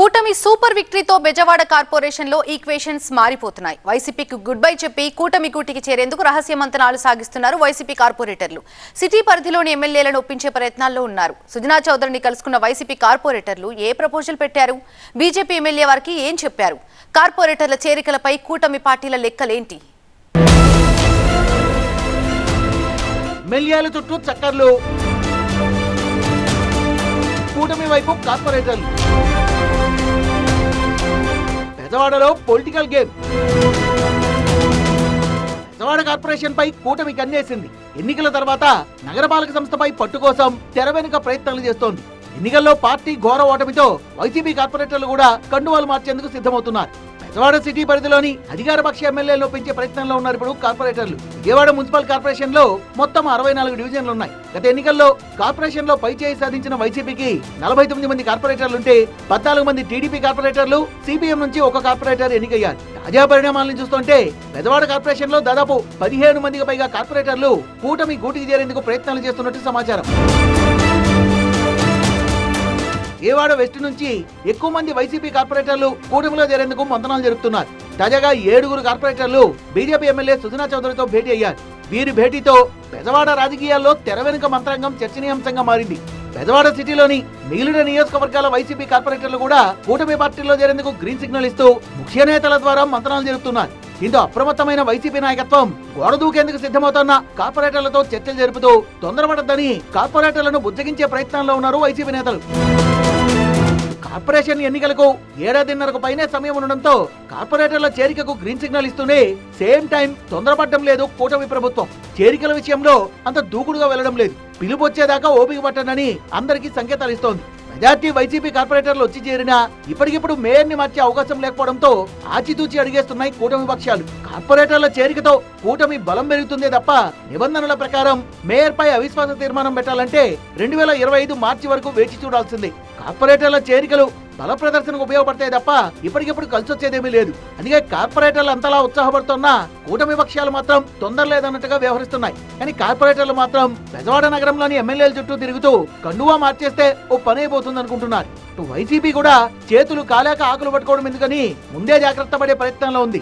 కూటమి సూపర్ విక్టరీతో బెజవాడ కార్పొరేషన్లో ఈక్వేషన్స్ మారిపోతున్నాయి. వైసీపీకి గుడ్ బై చెప్పి కూటమి కూటికి చేరేందుకు రహస్య మంతనాలు సాగిస్తున్నారు వైసీపీ కార్పొరేటర్లు. సిటీ పరిధిలోని ఎమ్మెల్యేలను ఒప్పించే ప్రయత్నాల్లో ఉన్నారు. సుజనా చౌదరిని కలుసుకున్న వైసీపీ కార్పొరేటర్లు ఏ ప్రపోజల్ పెట్టారు? బీజేపీ ఎమ్మెల్యే వారికి ఏం చెప్పారు? కార్పొరేటర్ల చేరికలపై కూటమి పార్టీల లెక్కలేంటి? ఎమ్మెల్యేల చుట్టూ చక్కర్లు. కూటమి వైపు కార్పొరేటర్లు. పెదవాడలో పొలిటికల్ గేమ్ పెదవాడ కార్పొరేషన్ పై కూటమి కన్నేసింది ఎన్నికల తర్వాత నగరపాలక సంస్థపై పట్టు కోసం తెర వెనుక ప్రయత్నాలు చేస్తోంది. ఎన్నికల్లో పార్టీ ఘోర ఓటమితో వైసీపీ కార్పొరేటర్లు కూడా కండువాలు మార్చేందుకు సిద్ధమవుతున్నారు. విజయవాడ సిటీ పరిధిలోని అధికార పక్ష ఎమ్మెల్యేలు ఒప్పించే ప్రయత్నంలో ఉన్నారు ఇప్పుడు కార్పొరేటర్లు. విజయవాడ మున్సిపల్ కార్పొరేషన్లో మొత్తం అరవై నాలుగు డివిజన్లు ఉన్నాయి. గత ఎన్నికల్లో కార్పొరేషన్లో పై చేయి సాధించిన వైసీపీకి నలభై తొమ్మిది మంది కార్పొరేటర్లుంటే పద్నాలుగు మంది టీడీపీ కార్పొరేటర్లు సిపిఎం నుంచి ఒక కార్పొరేటర్ ఎన్నికయ్యారు. తాజా పరిణామాలను చూస్తుంటే పెదవాడ కార్పొరేషన్లో దాదాపు పదిహేను మందికి పైగా కార్పొరేటర్లు కూటమి గూటికి చేరేందుకు ప్రయత్నాలు చేస్తున్నట్టు సమాచారం. విజయవాడ వెస్ట్ నుంచి ఎక్కువ మంది వైసీపీ కార్పొరేటర్లు కూటమిలో చేరేందుకు మంతనాలు జరుపుతున్నారు. తాజాగా ఏడుగురు కార్పొరేటర్లు బీజేపీ ఎమ్మెల్యే సుజనా చౌదరితో భేటీ అయ్యారు. వీరి భేటీతో పెదవాడ రాజకీయాల్లో తెర వెనుక మంత్రాంగం చర్చనీయాంశంగా మారింది. పెదవాడ సిటీలోని మిగిలిన నియోజకవర్గాల వైసీపీ కార్పొరేటర్లు కూడా కూటమి పార్టీలో చేరేందుకు గ్రీన్ సిగ్నల్ ఇస్తూ ముఖ్య నేతల ద్వారా మంతనాలు జరుపుతున్నారు. దీంతో అప్రమత్తమైన వైసీపీ నాయకత్వం గోడ దూకేందుకు సిద్ధమవుతున్న కార్పొరేటర్లతో చర్చలు జరుపుతూ తొందరపడద్దని కార్పొరేటర్లను బుజ్జగించే ప్రయత్నంలో ఉన్నారు వైసీపీ నేతలు. కార్పొరేషన్ ఎన్నికలకు ఏడాదిన్నరకు పైనే సమయం ఉండడంతో కార్పొరేటర్ల చేరికకు గ్రీన్ సిగ్నల్ ఇస్తూనే సేమ్ టైం తొందరపడడం లేదు కూటమి ప్రభుత్వం. చేరికల విషయంలో అంత దూకుడుగా వెళ్ళడం లేదు. పిలుపు వచ్చేదాకా ఓపిక పట్టనని అందరికీ సంకేతాలు ఇస్తోంది. మెజార్టీ వైసీపీ కార్పొరేటర్లు వచ్చి చేరినా ఇప్పటికిప్పుడు మేయర్ని మార్చే అవకాశం లేకపోవడంతో ఆచితూచి అడిగేస్తున్నాయి కూటమి పక్షాలు. కార్పొరేటర్ల చేరికతో కూటమి బలం పెరుగుతుందే తప్ప నిబంధనల ప్రకారం మేయర్ పై అవిశ్వాస తీర్మానం పెట్టాలంటే రెండు వేల ఇరవై ఐదు మార్చి వరకు వేచి చూడాల్సిందే. కార్పొరేటర్ల చేరికలు బల ప్రదర్శనకు ఉపయోగపడతాయి తప్ప ఇప్పటికిప్పుడు కలిసి వచ్చేదేమీ లేదు. అందుకే కార్పొరేటర్లు అంతలా ఉత్సాహపడుతున్నా కూటమి పక్షాలు మాత్రం తొందర లేదన్నట్టుగా వ్యవహరిస్తున్నాయి. కానీ కార్పొరేటర్లు మాత్రం బెజవాడ నగరంలోని ఎమ్మెల్యేల చుట్టూ తిరుగుతూ కండువా మార్చేస్తే ఓ పని అయిపోతుంది అనుకుంటున్నారు వైసీపీ కూడా చేతులు కాలేక ఆకులు పట్టుకోవడం ఎందుకని ముందే జాగ్రత్త పడే ప్రయత్నంలో ఉంది.